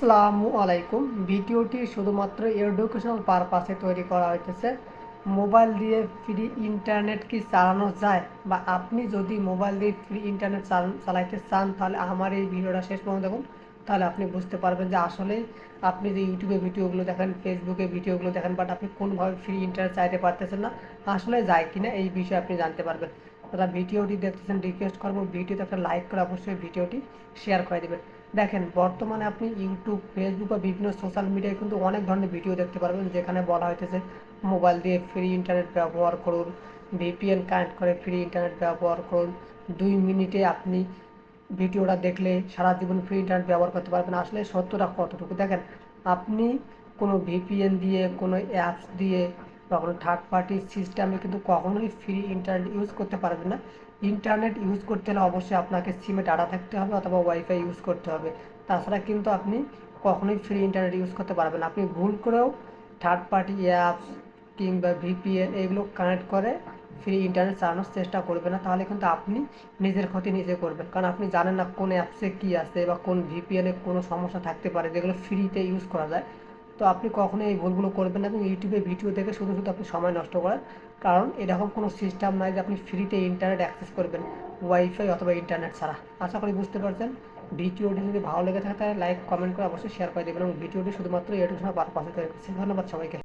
আসসালামু আলাইকুম। ভিডিওটি শুধুমাত্র এডুকেশনাল পারপাসে তৈরি করা হইতেছে। মোবাইল দিয়ে ফ্রি ইন্টারনেট কি চালানো যায়? বা আপনি যদি মোবাইল দিয়ে ফ্রি ইন্টারনেট চালাইতে চান, তাহলে আমার এই ভিডিওটা শেষ পর্যন্ত দেখুন। তাহলে আপনি বুঝতে পারবেন যে আসলে আপনি যে ইউটিউবে ভিডিওগুলো দেখেন ফেসবুকে ভিডিওগুলো দেখেন বাট আপনি কোনভাবে ফ্রি ইন্টারনেট চাইতে পারতেছেন না, আসলে যায় কিনা এই বিষয়ে আপনি জানতে পারবেন। তারা ভিডিওটি দেখতেছেন রিকোয়েস্ট করব, ভিডিওতে একটা লাইক করে অবশ্যই ভিডিওটি শেয়ার করে দেবেন। দেখেন, বর্তমানে আপনি ইউটিউব ফেসবুক বা বিভিন্ন সোশ্যাল মিডিয়ায় কিন্তু অনেক ধরনের ভিডিও দেখতে পারবেন, যেখানে বলা হইতেছে মোবাইল দিয়ে ফ্রি ইন্টারনেট ব্যবহার করুন ভিপিএন কানেক্ট করে ফ্রি ইন্টারনেট ব্যবহার করুন, দুই মিনিটে আপনি ভিডিওটা দেখলে সারা জীবন ফ্রি ইন্টারনেট ব্যবহার করতে পারবেন। আসলে সত্যটা কতটুকু? দেখেন, আপনি কোনো ভিপিএন দিয়ে, কোনো অ্যাপস দিয়ে বা কোনো থার্ড পার্টি সিস্টেমে কিন্তু কখনোই ফ্রি ইন্টারনেট ইউজ করতে পারবেন না। ইন্টারনেট ইউজ করতে হলে অবশ্যই আপনাকে সিমে ডাটা থাকতে হবে অথবা ওয়াইফাই ইউজ করতে হবে। তাছাড়া কিন্তু আপনি কখনোই ফ্রি ইন্টারনেট ইউজ করতে পারবেন। আপনি ভুল করেও থার্ড পার্টি অ্যাপস কিংবা ভিপিএন এগুলো কানেক্ট করে ফ্রি ইন্টারনেট চালানোর চেষ্টা করবেন না। তাহলে কিন্তু আপনি নিজের ক্ষতি নিজে করবেন। কারণ আপনি জানেন না কোন অ্যাপসে কী আছে বা কোন ভিপিএনে কোনো সমস্যা থাকতে পারে যেগুলো ফ্রিতে ইউজ করা যায়। তো আপনি কখনো এই ভুলগুলো করবেন না এবং ইউটিউবে ভিডিও দেখে শুধু শুধু আপনি সময় নষ্ট করার কারণ এরকম কোনো সিস্টেম নাই যে আপনি ফ্রিতে ইন্টারনেট অ্যাক্সেস করবেন ওয়াইফাই অথবা ইন্টারনেট ছাড়া। আশা করি বুঝতে পারছেন। ভিডিওটি যদি ভালো লেগে থাকে তাহলে লাইক কমেন্ট করে অবশ্যই শেয়ার করে দেবেন এবং ভিডিওটি শুধুমাত্র তৈরি করছি ধন্যবাদ সবাইকে।